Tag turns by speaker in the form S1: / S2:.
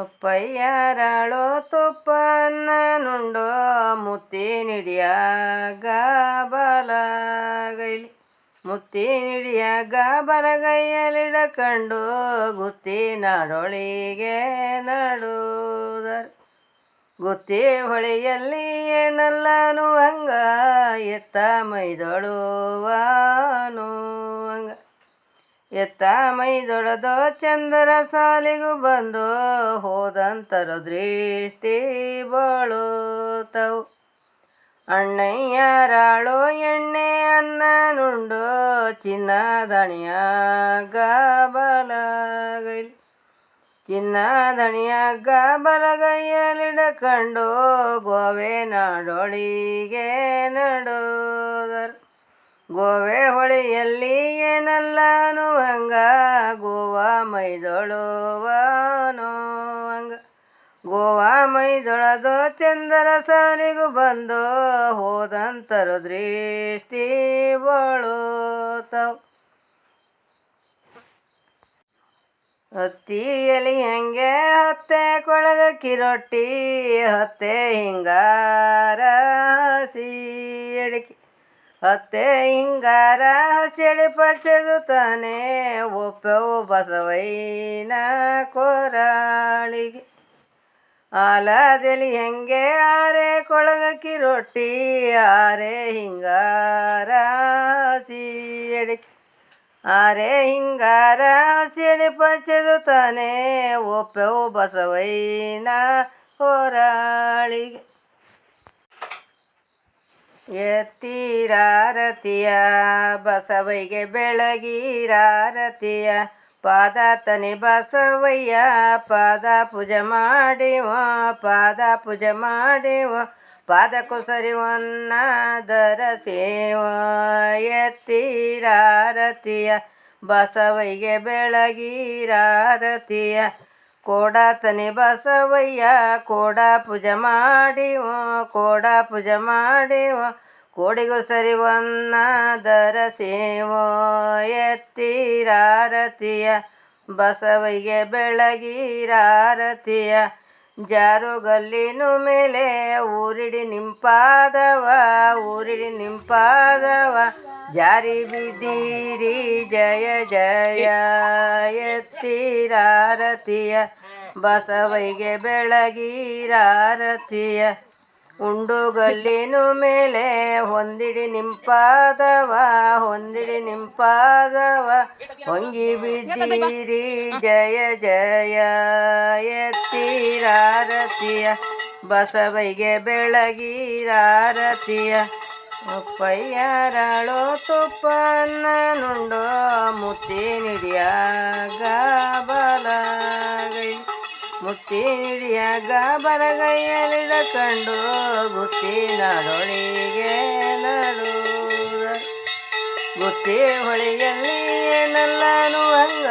S1: ಅಪ್ಪಯ್ಯಾರಾಳೋ ತುಪ್ಪನ್ನ ನುಂಡೋ ಮುತ್ತಿನಿಡಿಯಾಗ ಬಲಗೈಲಿ. ಮುತ್ತಿನಿಡಿಯಾಗ ಬಲಗೈಯಲ್ಲಿಡಕಂಡು ಗುತ್ತಿ ನಾಡೊಳಿಗೆ ನಡುದರ್. ಗುತ್ತಿ ಹೊಳೆಯಲ್ಲಿ ಏನಲ್ಲನು ಹಂಗ ಎತ್ತ ಮೈದೊಳುವನು. ಎತ್ತ ಮೈದೊಳದೋ ಚಂದರ ಸಾಲಿಗೂ ಬಂದು ಹೋದಂತರ ದೃಷ್ಟಿ ಬಳುತ್ತವು ಅಣ್ಣಯ್ಯರಾಳು ಎಣ್ಣೆ ಅನ್ನ ನುಂಡು ಚಿನ್ನದಣಿಯಾಗ ಬಲಗೈಲಿ ಚಿನ್ನದಣಿಯಾಗ ಬಲಗೈಯಲ್ಲಿಡಕಂಡು ಗೋವೆ ನಾಡೊಳಿಗೆ ನಡೋದರ್ ಗೋವೆ ಹೊಳೆಯಲ್ಲಿ ಏನಲ್ಲನು ಹಂಗ ಗೋವಾ ಮೈದೊಳುವನು ಹಂಗ ಗೋವಾ ಮೈದೊಳದು ಚಂದರ ಸಾಲಿಗೂ ಬಂದು, ಹೋದಂತರು ದೃಷ್ಟಿ ಬಳುತ್ತವು ಹತ್ತಿಯಲ್ಲಿ ಹಂಗೆ ಹತ್ತೆ ಕೊಳಗ ಕಿರೊಟ್ಟಿ, ಹತ್ತೆ ಹಿಂಗಾರ ಹಸಿ ಹತ್ತೆ ಹಿಂಗಾರ ಹಸಿ ಅಡಿ ಪಚ್ಚದು ತಾನೆ ಒಪ್ಪೆವು ಬಸವೈನ ಕೊರಾಳಿಗೆ ಆಲದಲ್ಲಿ ಹೆಂಗೆ ಆರೆ ಕೊಳಗಕ್ಕಿ ರೊಟ್ಟಿ ಆರೆ ಹಿಂಗಾರ ಹಸಿ ಅಡಿಕೆ ಆರೆ ಹಿಂಗಾರ ಹಸಿ ಅಡಿ ಪಚ್ಚದು ತಾನೆ ಒಪ್ಪೆವು ಬಸವೈನ ಕೊರಾಳಿಗೆ ಎತ್ತೀರಾರತಿಯ ಬಸವೈಗೆ ಬೆಳಗಿರಾರತಿಯ ಪಾದ ತನಿ ಬಸವಯ್ಯ, ಪಾದ ಪೂಜೆ ಮಾಡಿವ, ಪಾದ ಪೂಜೆ ಮಾಡಿವ, ಪಾದ ಕುಸರಿವನ್ನ ಧರಸೇವ ಎತ್ತೀರಾರತಿಯ ಬಸವೈಗೆ ಬೆಳಗಿರಾರತಿಯ ಕೋಡ ತನಿ ಬಸವಯ್ಯ, ಕೋಡ ಪೂಜೆ ಮಾಡಿವ, ಕೋಡ ಪೂಜೆ ಮಾಡಿವ, ಕೋಡಿಗೂ ಸರಿವನ್ನ ಧರಸೇವ ಎತ್ತೀರಾರತಿಯ ಬಸವಯ್ಯ ಬೆಳಗಿರಾರತಿಯ ಜಾರುಗಲ್ಲಿನ ಮೇಲೆ ಊರಿಡಿ ನಿಂಪಾದವ ಊರಿಡಿ ನಿಂಪಾದವ. ಜಾರಿ ಬಿದ್ದೀರಿ, ಜಯ ಜಯ, ಎತ್ತಿರಾರತಿಯ. ಬಸವೈಗೆ ಬೆಳಗಿರಾರತಿಯ. ಉಂಡುಗಲ್ಲಿನ ಮೇಲೆ ಹೊಂದಿಡಿ ನಿಂಪಾದವ ಹೊಂದಿಡಿ ನಿಂಪಾದವ. ಹೊಂಗಿ ಬಿದ್ದೀರಿ, ಜಯ ಜಯ, ಎತ್ತಿರಾರತಿಯ. ಬಸವೈಗೆ ಬೆಳಗಿರಾರತಿಯ. ಅಪ್ಪಯ್ಯಾರಾಳೋ ತುಪ್ಪನ್ನ ನುಂಡೋ ಮುತ್ತಿನಿಡಿಯಾಗ ಬಲಗೈ. ಮುತ್ತಿನಿಡಿಯಾಗ ಬಲಗೈಯಲ್ಲಿಡಕಂಡು ಗುತ್ತಿ ನಡೊಳಿಗೆ ನಡು ಗುತ್ತಿ ಹೊಳೆಯಲ್ಲಿ ನಲ್ಲನು ಹಂಗ